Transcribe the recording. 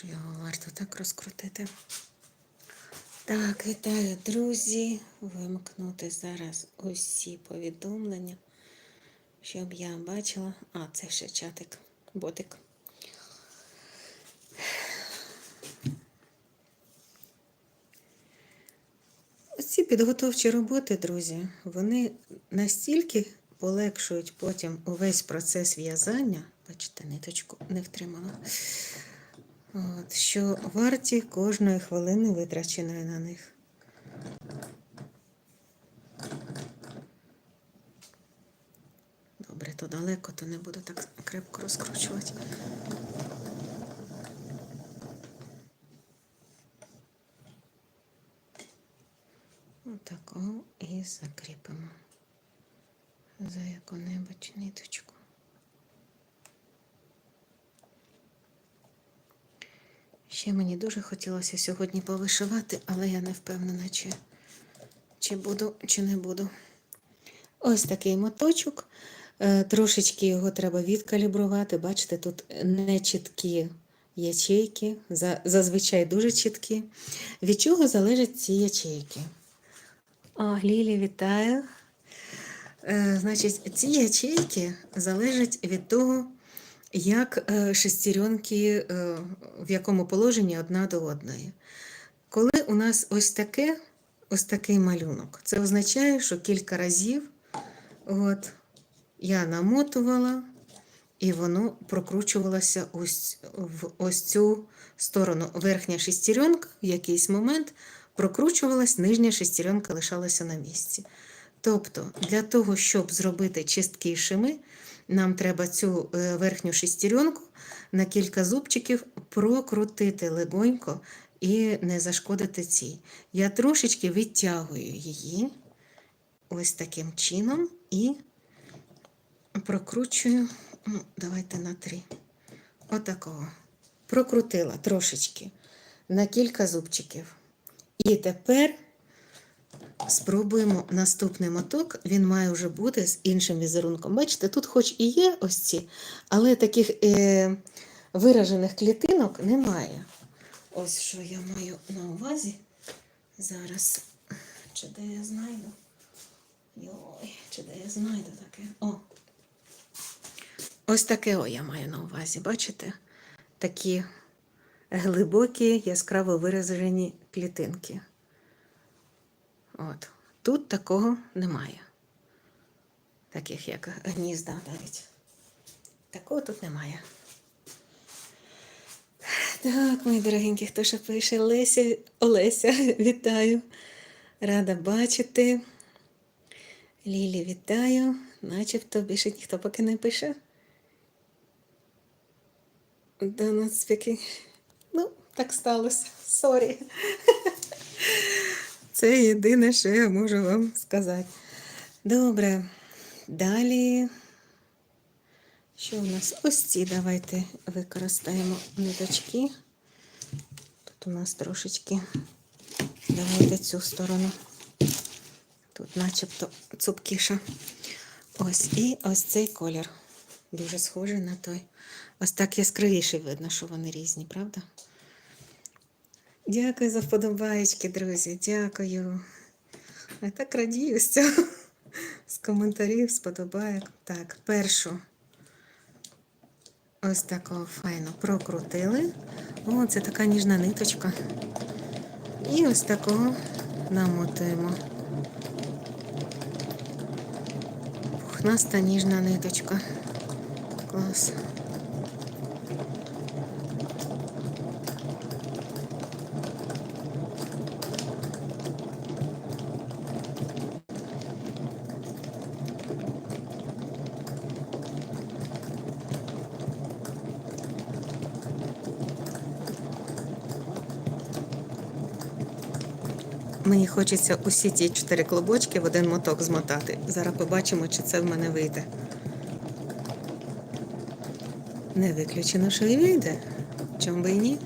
Тож його варто так розкрутити. Так, вітаю, друзі. Вимкнути зараз усі повідомлення, щоб я бачила. А, це ще чатик, ботик. Ці підготовчі роботи, друзі, вони настільки полегшують потім увесь процес в'язання. Бачите, ниточку не втримала. От, що варті кожної хвилини витраченої на них. Добре, то далеко, то не буду так крепко розкручувати. Отакого і закріпимо за яку-небудь ниточку. Ще мені дуже хотілося сьогодні повишивати, але я не впевнена, чи, чи буду, чи не буду. Ось такий моточок. Е, Трошечки його треба відкалібрувати. Бачите, тут нечіткі ячейки, зазвичай дуже чіткі. Від чого залежать ці ячейки? О, Лілі, вітаю. Е, Значить, ці ячейки залежать від того, як е, шестеренки, е, в якому положенні одна до одної. Коли у нас ось таке, ось такий малюнок, це означає, що кілька разів от, я намотувала, і воно прокручувалося ось в ось цю сторону. Верхня шестеренка в якийсь момент прокручувалась, нижня шестеренка лишалася на місці. Тобто, для того, щоб зробити чисткішими, нам треба цю е, верхню шестеренку на кілька зубчиків прокрутити легонько і не зашкодити цій. Я трошечки відтягую її ось таким чином і прокручую, ну, давайте на три. Отакого. Прокрутила трошечки на кілька зубчиків. І тепер спробуємо наступний моток. Він має вже бути з іншим візерунком. Бачите, тут хоч і є ось ці, але таких е, виражених клітинок немає. Ось що я маю на увазі. Зараз. Чи де я знайду? Йой, чи де я знайду таке? О! Ось таке о я маю на увазі, бачите? Такі глибокі, яскраво виражені клітинки. От. Тут такого немає. Таких як гнізда навіть. Такого тут немає. Так, мої дорогенькі, хто ще пише? Леся, Олеся, вітаю. Рада бачити. Лілі, вітаю. Начебто більше ніхто поки не пише. До нас. Ну, так сталося. Сорі. Це єдине, що я можу вам сказати. Добре. Далі. Що у нас? Ось ці давайте використаємо ниточки. Тут у нас трошечки. Давайте цю сторону. Тут начебто цупкіша. Ось і ось цей колір. Дуже схожий на той. Ось так яскравіше видно, що вони різні, правда? Дякую за вподобаєчки, друзі. Дякую. Я так радію з цього. З коментарів, сподобайок. Так, першу. Ось такого файно прокрутили. О, це така ніжна ниточка. І ось такого намотуємо. Пухнаста ніжна ниточка. Клас. Мені хочеться усі ті чотири клубочки в один моток змотати. Зараз побачимо, чи це в мене вийде. Не виключено, що і вийде. Чому би і ні?